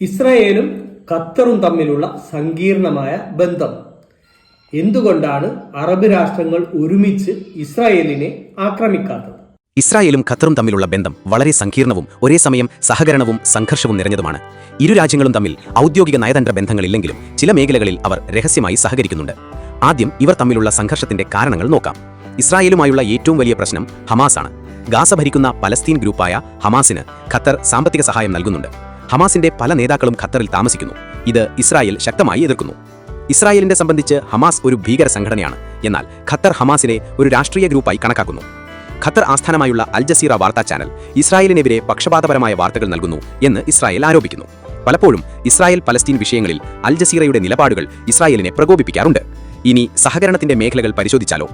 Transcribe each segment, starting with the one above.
ഇസ്രായേലും ഖത്തറും തമ്മിലുള്ള സങ്കീർണമായ ബന്ധം. എന്തുകൊണ്ടാണ് അറബ് രാഷ്ട്രങ്ങൾ ഒരുമിച്ച് ഇസ്രായേലിനെ ആക്രമിക്കാത്തത്? ഇസ്രായേലും ഖത്തറും തമ്മിലുള്ള ബന്ധം വളരെ സങ്കീർണവും ഒരേ സമയം സഹകരണവും സംഘർഷവും നിറഞ്ഞതുമാണ്. ഇരു രാജ്യങ്ങളും തമ്മിൽ ഔദ്യോഗിക നയതന്ത്ര ബന്ധങ്ങളില്ലെങ്കിലും ചില മേഖലകളിൽ അവർ രഹസ്യമായി സഹകരിക്കുന്നുണ്ട്. ആദ്യം ഇവർ തമ്മിലുള്ള സംഘർഷത്തിന്റെ കാരണങ്ങൾ നോക്കാം. ഇസ്രായേലുമായുള്ള ഏറ്റവും വലിയ പ്രശ്നം ഹമാസാണ്. ഗാസ ഭരിക്കുന്ന പലസ്തീൻ ഗ്രൂപ്പായ ഹമാസിന് ഖത്തർ സാമ്പത്തിക സഹായം നൽകുന്നുണ്ട്. ഹമാസിന്റെ പല നേതാക്കളും ഖത്തറിൽ താമസിക്കുന്നു. ഇത് ഇസ്രായേൽ ശക്തമായി എതിർക്കുന്നു. ഇസ്രായേലിനെ സംബന്ധിച്ച് ഹമാസ് ഒരു ഭീകര സംഘടനയാണ്. എന്നാൽ ഖത്തർ ഹമാസിനെ ഒരു രാഷ്ട്രീയ ഗ്രൂപ്പായി കണക്കാക്കുന്നു. ഖത്തർ ആസ്ഥാനമായുള്ള അൽ ജസീറ വാർത്താ ചാനൽ ഇസ്രായേലിനെതിരെ പക്ഷപാതപരമായ വാർത്തകൾ നൽകുന്നു എന്ന് ഇസ്രായേൽ ആരോപിക്കുന്നു. പലപ്പോഴും ഇസ്രായേൽ പലസ്തീൻ വിഷയങ്ങളിൽ അൽ ജസീറയുടെ നിലപാടുകൾ ഇസ്രായേലിനെ പ്രകോപിപ്പിക്കാറുണ്ട്. ഇനി സഹകരണത്തിന്റെ മേഖലകൾ പരിശോധിച്ചാലോ?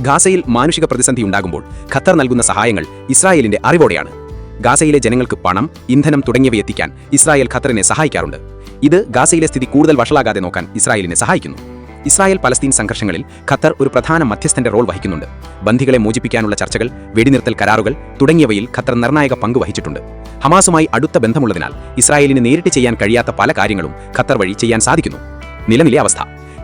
ഗാസയിൽ മാനുഷിക പ്രതിസന്ധി ഉണ്ടാകുമ്പോൾ ഖത്തർ നൽകുന്ന സഹായങ്ങൾ ഇസ്രായേലിന്റെ അറിവോടെയാണ്. ഗാസയിലെ ജനങ്ങൾക്ക് പണം ഇന്ധനം തുടങ്ങിയവ എത്തിക്കാൻ ഇസ്രായേൽ ഖത്തറിനെ സഹായിക്കാറുണ്ട്. ഇത് ഗാസയിലെ സ്ഥിതി കൂടുതൽ വഷളാകാതെ നോക്കാൻ ഇസ്രായേലിനെ സഹായിക്കുന്നു. ഇസ്രായേൽ പലസ്തീൻ സംഘർഷങ്ങളിൽ ഖത്തർ ഒരു പ്രധാന മധ്യസ്ഥന്റെ റോൾ വഹിക്കുന്നുണ്ട്. ബന്ധികളെ മോചിപ്പിക്കാനുള്ള ചർച്ചകൾ വെടിനിർത്തൽ കരാറുകൾ തുടങ്ങിയവയിൽ ഖത്തർ നിർണായക പങ്ക് വഹിച്ചിട്ടുണ്ട്. ഹമാസുമായി അടുത്ത ബന്ധമുള്ളതിനാൽ ഇസ്രായേലിന് നേരിട്ട് ചെയ്യാൻ കഴിയാത്ത പല കാര്യങ്ങളും ഖത്തർ വഴി ചെയ്യാൻ സാധിക്കുന്നു. നിലനിലെ അവസ്ഥ.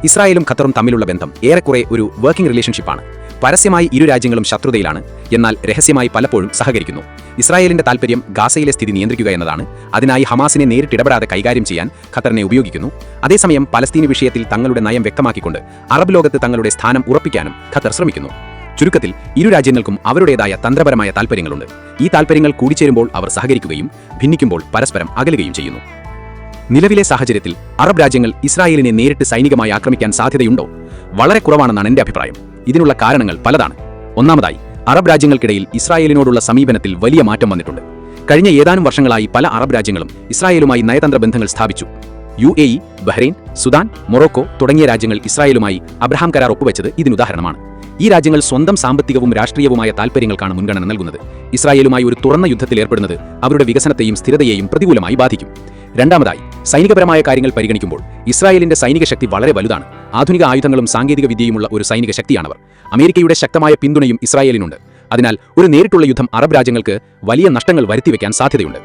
ഇസ്രായേലും ഖത്തറും തമ്മിലുള്ള ബന്ധം ഏറെക്കുറെ ഒരു വർക്കിംഗ് റിലേഷൻഷിപ്പാണ് പരസ്യമായി ഇരു രാജ്യങ്ങളും ശത്രുതയിലാണ്. എന്നാൽ രഹസ്യമായി പലപ്പോഴും സഹകരിക്കുന്നു. ഇസ്രായേലിന്റെ താൽപര്യം ഗാസയിലെ സ്ഥിതി നിയന്ത്രിക്കുക എന്നതാണ്. അതിനായി ഹമാസിനെ നേരിട്ടിടപെടാതെ കൈകാര്യം ചെയ്യാൻ ഖത്തറിനെ ഉപയോഗിക്കുന്നു. അതേസമയം പലസ്തീൻ വിഷയത്തിൽ തങ്ങളുടെ നയം വ്യക്തമാക്കിക്കൊണ്ട് അറബ് ലോകത്ത് തങ്ങളുടെ സ്ഥാനം ഉറപ്പിക്കാനും ഖത്തർ ശ്രമിക്കുന്നു. ചുരുക്കത്തിൽ ഇരു രാജ്യങ്ങൾക്കും അവരുടേതായ തന്ത്രപരമായ താൽപ്പര്യങ്ങളുണ്ട് ഈ താൽപ്പര്യങ്ങൾ കൂടിച്ചേരുമ്പോൾ അവർ സഹകരിക്കുകയും ഭിന്നിക്കുമ്പോൾ പരസ്പരം അകലുകയും ചെയ്യുന്നു. നിലവിലെ സാഹചര്യത്തിൽ അറബ് രാജ്യങ്ങൾ ഇസ്രായേലിനെ നേരിട്ട് സൈനികമായി ആക്രമിക്കാൻ സാധ്യതയുണ്ടോ? വളരെ കുറവാണെന്നാണ് എന്റെ അഭിപ്രായം. ഇതിനുള്ള കാരണങ്ങൾ പലതാണ്. ഒന്നാമതായി അറബ് രാജ്യങ്ങൾക്കിടയിൽ ഇസ്രായേലിനോടുള്ള സമീപനത്തിൽ വലിയ മാറ്റം വന്നിട്ടുണ്ട്. കഴിഞ്ഞ ഏതാനും വർഷങ്ങളായി പല അറബ് രാജ്യങ്ങളും ഇസ്രായേലുമായി നയതന്ത്ര ബന്ധങ്ങൾ സ്ഥാപിച്ചു. U A E Bahrain Sudan Morocco തുടങ്ങിയ രാജ്യങ്ങൾ ഇസ്രായേലുമായി അബ്രഹാം കരാർ ഒപ്പുവെച്ചത് ഇതിനുദാഹരണമാണ് ഈ രാജ്യങ്ങൾ സ്വന്തം സാമ്പത്തികവും രാഷ്ട്രീയവുമായ താൽപ്പര്യങ്ങൾക്കാണ് മുൻഗണന നൽകുന്നത്. ഇസ്രായേലുമായി ഒരു തുറന്ന യുദ്ധത്തിൽ ഏർപ്പെടുന്നത് അവരുടെ വികസനത്തെയും സ്ഥിരതയെയും പ്രതികൂലമായി ബാധിക്കും. രണ്ടാമതായി സൈനികപരമായ കാര്യങ്ങൾ പരിഗണിക്കുമ്പോൾ ഇസ്രായേലിന്റെ സൈനിക ശക്തി വളരെ വലുതാണ്. ആധുനിക ആയുധങ്ങളും സാങ്കേതിക വിദ്യയുമുള്ള ഒരു സൈനിക ശക്തിയാണവർ. അമേരിക്കയുടെ ശക്തമായ പിന്തുണയും ഇസ്രായേലിനുണ്ട്. അതിനാൽ ഒരു നേരിട്ടുള്ള യുദ്ധം അറബ് രാജ്യങ്ങൾക്ക് വലിയ നഷ്ടങ്ങൾ വരുത്തിവെക്കാൻ സാധ്യതയുണ്ട്.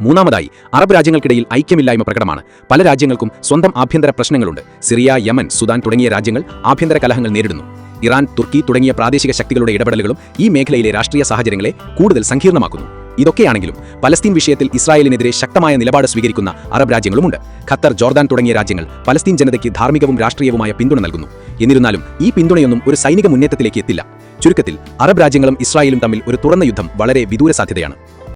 മൂന്നാമതായി അറബ് രാജ്യങ്ങൾക്കിടയിൽ ഐക്യമില്ലായ്മ പ്രകടമാണ്. പല രാജ്യങ്ങൾക്കും സ്വന്തം ആഭ്യന്തര പ്രശ്നങ്ങളുണ്ട്. സിറിയ യമൻ സുദാൻ തുടങ്ങിയ രാജ്യങ്ങൾ ആഭ്യന്തര കലഹങ്ങൾ നേരിടുന്നു. ഇറാൻ തുർക്കി തുടങ്ങിയ പ്രാദേശിക ശക്തികളുടെ ഇടപെടലുകളും ഈ മേഖലയിലെ രാഷ്ട്രീയ സാഹചര്യങ്ങളെ കൂടുതൽ സങ്കീർണമാക്കുന്നു. ഇതൊക്കെയാണെങ്കിലും പലസ്തീൻ വിഷയത്തിൽ ഇസ്രായേലിനെതിരെ ശക്തമായ നിലപാട് സ്വീകരിക്കുന്ന അറബ് രാജ്യങ്ങളുമുണ്ട്. ഖത്തർ ജോർദാൻ തുടങ്ങിയ രാജ്യങ്ങൾ പലസ്തീൻ ജനതയ്ക്ക് ധാർമ്മികവും രാഷ്ട്രീയവുമായ പിന്തുണ നൽകുന്നു. എന്നിരുന്നാലും ഈ പിന്തുണയൊന്നും ഒരു സൈനിക മുന്നേറ്റത്തിലേക്ക് എത്തില്ല. ചുരുക്കത്തിൽ അറബ് രാജ്യങ്ങളും ഇസ്രായേലും തമ്മിൽ ഒരു തുറന്ന യുദ്ധം വളരെ വിദൂര സാധ്യതയാണ്.